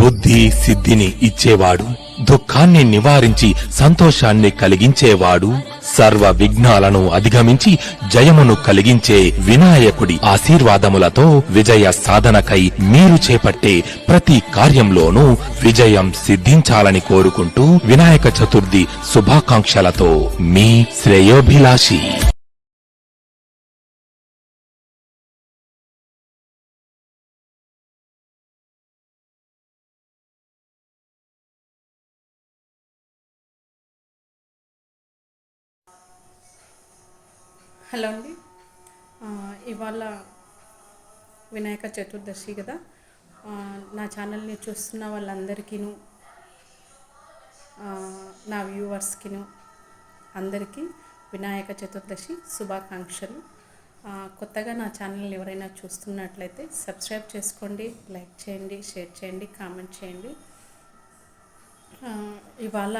బుద్ధి సిద్ధిని ఇచ్చేవాడు దుఃఖాన్ని నివారించి సంతోషాన్ని కలిగించేవాడు సర్వ విఘ్నాలను అధిగమించి జయమును కలిగించే వినాయకుడి ఆశీర్వాదములతో విజయ సాధనకై మీరు చేపట్టే ప్రతి కార్యంలోనూ విజయం సిద్ధించాలని కోరుకుంటూ వినాయక చతుర్థి శుభాకాంక్షలతో మీ శ్రేయోభిలాషి. హలో అండి. ఇవాళ వినాయక చతుర్దశి కదా. నా ఛానల్ని చూస్తున్న వాళ్ళందరికీను నా వ్యూవర్స్కిను అందరికీ వినాయక చతుర్దశి శుభాకాంక్షలు. కొత్తగా నా ఛానల్ని ఎవరైనా చూస్తున్నట్లయితే సబ్స్క్రైబ్ చేసుకోండి లైక్ చేయండి షేర్ చేయండి కామెంట్ చేయండి. ఇవాళ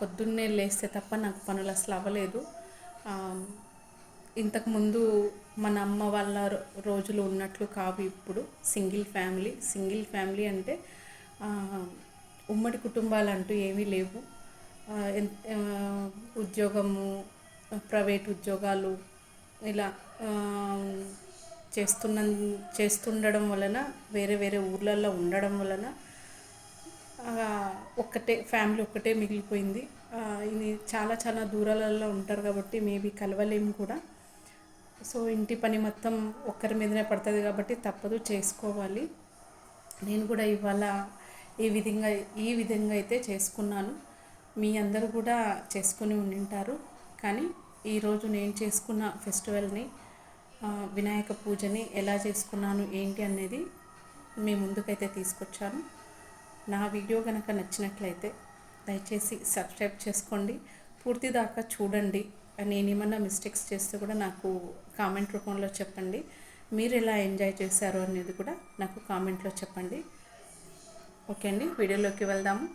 పొద్దున్నే లేస్తే తప్ప నాకు పనులు అసలు అవ్వలేదు. ఇంతకుముందు మన అమ్మ వాళ్ళ రోజులు ఉన్నట్లు కావు ఇప్పుడు. Single family. సింగిల్ ఫ్యామిలీ అంటే ఉమ్మడి కుటుంబాలు అంటూ ఏమీ లేవు. ఉద్యోగము ప్రైవేట్ ఉద్యోగాలు ఇలా చేస్తున్న చేస్తుండడం వలన వేరే వేరే ఊర్లలో ఉండడం వలన ఒక్కటే ఫ్యామిలీ ఒక్కటే మిగిలిపోయింది. ఇది చాలా చాలా దూరాలలో ఉంటారు కాబట్టి మేబీ కలవలేము కూడా. సో ఇంటి పని మొత్తం ఒక్కరి మీదనే పడుతుంది కాబట్టి తప్పదు చేసుకోవాలి. నేను కూడా ఇవాళ ఈ విధంగా ఈ విధంగా అయితే చేసుకున్నాను. మీ అందరూ కూడా చేసుకుని ఉండింటారు. కానీ ఈరోజు నేను చేసుకున్న ఫెస్టివల్ని వినాయక పూజని ఎలా చేసుకున్నాను ఏంటి అనేది మీ ముందుకైతే తీసుకొచ్చాను. నా వీడియో కనుక నచ్చినట్లయితే దయచేసి సబ్స్క్రైబ్ చేసుకోండి. పూర్తి దాకా చూడండి. నేను ఏమన్నా మిస్టేక్స్ చేస్తే కూడా నాకు కామెంట్ రూపంలో చెప్పండి. మీరు ఎలా ఎంజాయ్ చేశారు అనేది కూడా నాకు కామెంట్లో చెప్పండి. ఓకే అండి వీడియోలోకి వెళ్దాము.